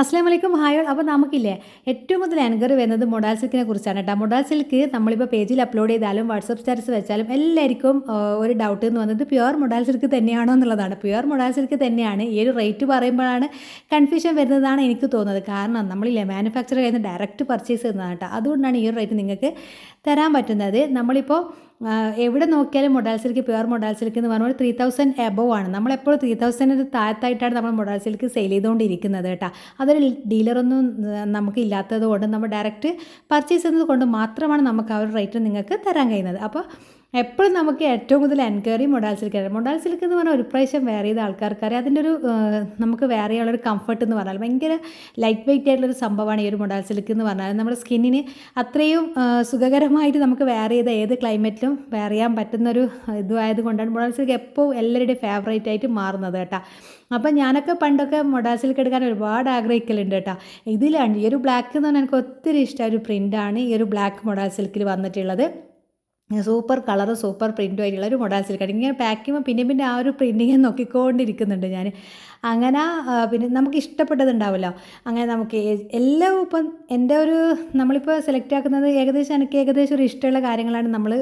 അസ്ലാം വലൈക്കും ഹായ് അപ്പോൾ നമുക്കില്ലേ ഏറ്റവും കൂടുതൽ എൻക്വയറി വരുന്നത് മൊഡാൽ സിൽക്കിനെ കുറിച്ചാണ് കേട്ടോ. മൊഡാൽ സിൽക്ക് നമ്മളിപ്പോൾ പേജിൽ അപ്ലോഡ് ചെയ്താലും വാട്സപ്പ് സ്റ്റാറ്റസ് വെച്ചാലും എല്ലാവർക്കും ഒരു ഡൗട്ട് എന്ന് വന്നത് പ്യുവർ മൊഡാൽ സിൽക്ക് തന്നെയാണോ എന്നുള്ളതാണ്. പ്യുവർ മൊഡാൽ സിൽക്ക് തന്നെയാണ്. ഈ ഒരു റേറ്റ് പറയുമ്പോഴാണ് കൺഫ്യൂഷൻ വരുന്നതാണ് എനിക്ക് തോന്നുന്നത്. കാരണം നമ്മളില്ലേ മാനുഫാക്ചർ ചെയ്യുന്ന ഡയറക്റ്റ് പർച്ചേസ് ചെയ്യുന്നതാണ് കേട്ടോ. അതുകൊണ്ടാണ് ഈ ഒരു റേറ്റ് നിങ്ങൾക്ക് തരാൻ പറ്റുന്നത്. നമ്മളിപ്പോൾ എവിടെ നോക്കിയാലും modal silk pure modal silk എന്ന് പറഞ്ഞാൽ ത്രീ തൗസൻഡ് എബവ് ആണ്. നമ്മളെപ്പോഴും ത്രീ തൗസൻഡിന് താഴത്തായിട്ടാണ് നമ്മൾ മൊഡാൽ സിൽക്ക് സെയിൽ ചെയ്തുകൊണ്ടിരിക്കുന്നത് കേട്ടോ. അതൊരു ഡീലറൊന്നും നമുക്ക് ഇല്ലാത്തത് കൊണ്ട് നമ്മൾ ഡയറക്റ്റ് പർച്ചേസ് ചെയ്യുന്നത് കൊണ്ട് മാത്രമാണ് നമുക്ക് ആ ഒരു റേറ്റ് നിങ്ങൾക്ക് തരാൻ കഴിയുന്നത്. അപ്പോൾ എപ്പോഴും നമുക്ക് ഏറ്റവും കൂടുതൽ enquiry modal silk modal silk എന്ന് പറഞ്ഞാൽ ഒരു പ്രാവശ്യം വേറെ ചെയ്ത ആൾക്കാർക്കറിയാം. അതിന്റെ ഒരു നമുക്ക് വേറെ ചെയ്യാനുള്ളൊരു കംഫർട്ട് എന്ന് പറഞ്ഞാൽ ഭയങ്കര ലൈറ്റ് വെയിറ്റ് ആയിട്ടുള്ളൊരു സംഭവമാണ് ഈ ഒരു മൊഡാൽ സിൽക്ക് എന്ന് പറഞ്ഞാൽ. നമ്മുടെ സ്കിന്നിന് അത്രയും സുഖകരമായിട്ട് നമുക്ക് വെയർ ചെയ്ത ഏത് ക്ലൈമറ്റിലും വെയർ ചെയ്യാൻ പറ്റുന്നൊരു ഇതുമായത് കൊണ്ടാണ് മൊഡാൽ സിൽക്ക് എപ്പോൾ എല്ലാവരുടെയും ഫേവറേറ്റ് ആയിട്ട് മാറുന്നത് കേട്ടോ. അപ്പം ഞാനൊക്കെ പണ്ടൊക്കെ മൊഡാൽ സിൽക്ക് എടുക്കാൻ ഒരുപാട് ആഗ്രഹിക്കലുണ്ട് കേട്ടോ. ഇതിലാണ് ഈ ഒരു ബ്ലാക്ക് എന്ന് പറഞ്ഞാൽ എനിക്ക് ഒത്തിരി ഇഷ്ടമായ ഒരു പ്രിന്റാണ് ഈ ഒരു ബ്ലാക്ക് മൊഡാൽ സിൽക്കിൽ വന്നിട്ടുള്ളത്. സൂപ്പർ കളർ സൂപ്പർ പ്രിന്റും ആയിട്ടുള്ള ഒരു മൊഡാൽ സിൽക്കാണ് ഇങ്ങനെ പാക്ക് ചെയ്യുമ്പോൾ പിന്നെ പിന്നെ ആ ഒരു പ്രിന്റിങ് നോക്കിക്കൊണ്ടിരിക്കുന്നുണ്ട് ഞാൻ അങ്ങനെ പിന്നെ നമുക്ക് ഇഷ്ടപ്പെട്ടതുണ്ടാവുമല്ലോ അങ്ങനെ നമുക്ക് എല്ലാം ഇപ്പം എന്റെ ഒരു നമ്മളിപ്പോൾ സെലക്ട് ആക്കുന്നത് ഏകദേശം എനിക്ക് ഏകദേശം ഒരു ഇഷ്ടമുള്ള കാര്യങ്ങളാണ് നമ്മൾ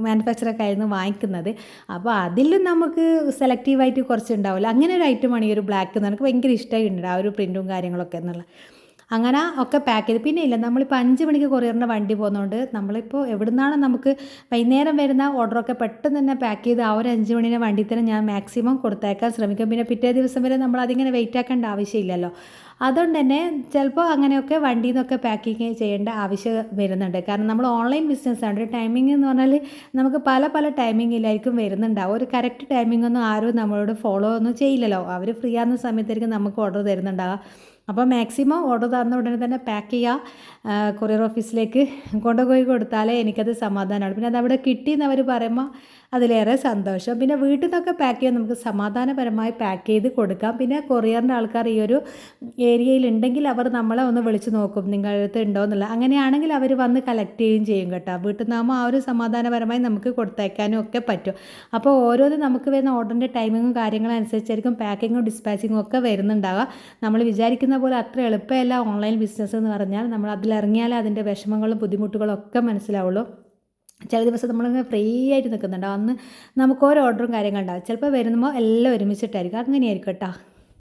മാനുഫാക്ചറൊക്കെ ആയിരുന്നു വാങ്ങിക്കുന്നത്. അപ്പോൾ അതിലും നമുക്ക് സെലക്റ്റീവായിട്ട് കുറച്ച് ഉണ്ടാവില്ല അങ്ങനെ ഒരു ഐറ്റമാണ് ഈ ഒരു ബ്ലാക്ക് എന്ന് എനിക്ക് ഭയങ്കര ഇഷ്ടമായിട്ടുണ്ട് ആ ഒരു പ്രിന്റും കാര്യങ്ങളൊക്കെ എന്നുള്ള അങ്ങനെ ഒക്കെ പാക്ക് ചെയ്ത്. പിന്നെ ഇല്ല നമ്മളിപ്പോൾ അഞ്ച് മണിക്ക് കൊറിയറിന്റെ വണ്ടി പോകുന്നതുകൊണ്ട് നമ്മളിപ്പോൾ എവിടുന്നാണ് നമുക്ക് വൈകുന്നേരം വരുന്ന ഓർഡറൊക്കെ പെട്ടെന്ന് തന്നെ പാക്ക് ചെയ്ത് ആ ഒരു അഞ്ച് മണിന്റെ വണ്ടി തന്നെ ഞാൻ മാക്സിമം കൊടുത്തേക്കാൻ ശ്രമിക്കും. പിന്നെ പിറ്റേ ദിവസം വരെ നമ്മൾ അതിങ്ങനെ വെയിറ്റ് ആക്കേണ്ട ആവശ്യമില്ലല്ലോ. അതുകൊണ്ട് തന്നെ ചിലപ്പോൾ അങ്ങനെയൊക്കെ വണ്ടിയിൽ നിന്നൊക്കെ പാക്കിങ് ചെയ്യേണ്ട ആവശ്യം വരുന്നുണ്ട്. കാരണം നമ്മൾ ഓൺലൈൻ ബിസിനസ്സാണ് ടൈമിംഗ് എന്ന് പറഞ്ഞാൽ നമുക്ക് പല പല ടൈമിങ്ങിലായിരിക്കും വരുന്നുണ്ടാവും ഒരു കറക്റ്റ് ടൈമിംഗ് ഒന്നും ആരും നമ്മളോട് ഫോളോ ഒന്നും ചെയ്യില്ലല്ലോ. അവർ ഫ്രീ ആകുന്ന സമയത്തായിരിക്കും നമുക്ക് ഓർഡർ തരുന്നുണ്ടാവുക. അപ്പോൾ മാക്സിമം ഓർഡർ തന്ന ഉടനെ തന്നെ പാക്ക് ചെയ്യുക. കൊറിയർ ഓഫീസിലേക്ക് കൊണ്ടുപോയി കൊടുത്താലേ എനിക്കത് സമാധാനമാണ്. പിന്നെ അതവിടെ കിട്ടിയെന്ന് അവർ പറയുമ്പോൾ അതിലേറെ സന്തോഷം. പിന്നെ വീട്ടിൽ നിന്നൊക്കെ പാക്ക് ചെയ്യാൻ നമുക്ക് സമാധാനപരമായി പാക്ക് ചെയ്ത് കൊടുക്കാം. പിന്നെ കൊറിയറിന്റെ ആൾക്കാർ ഈ ഒരു ഏരിയയിൽ ഉണ്ടെങ്കിൽ അവർ നമ്മളെ ഒന്ന് വിളിച്ച് നോക്കും നിങ്ങളുടെ അടുത്ത് ഉണ്ടോ എന്നുള്ള. അങ്ങനെയാണെങ്കിൽ അവർ വന്ന് കളക്ട് ചെയ്യുകയും ചെയ്യും കേട്ടോ. വീട്ടിൽ നിന്നാകുമ്പോൾ ആ ഒരു സമാധാനപരമായി നമുക്ക് കൊടുത്തയക്കാനും ഒക്കെ പറ്റും. അപ്പോൾ ഓരോന്നും നമുക്ക് വരുന്ന ഓർഡറിന്റെ ടൈമിങ്ങും കാര്യങ്ങളും അനുസരിച്ചായിരിക്കും പാക്കിങ്ങും ഡിസ്പാച്ചിങ്ങും ഒക്കെ വരുന്നുണ്ടാവുക. നമ്മൾ വിചാരിക്കുന്ന പോലെ അത്ര എളുപ്പമല്ല ഓൺലൈൻ ബിസിനസ് എന്ന് പറഞ്ഞാൽ. നമ്മൾ അതിലിറങ്ങിയാലേ അതിന്റെ വിഷമങ്ങളും ബുദ്ധിമുട്ടുകളും ഒക്കെ മനസ്സിലാവുള്ളൂ. ചില ദിവസം നമ്മളിങ്ങനെ ഫ്രീ ആയിട്ട് നിൽക്കുന്നുണ്ടാവും അന്ന് നമുക്ക് ഓരോ ഓർഡറും കാര്യങ്ങളുണ്ടാവും ചിലപ്പോൾ വരുമ്പോൾ എല്ലാം ഒരുമിച്ചിട്ടായിരിക്കും. അങ്ങനെയായിരിക്കും കേട്ടോ.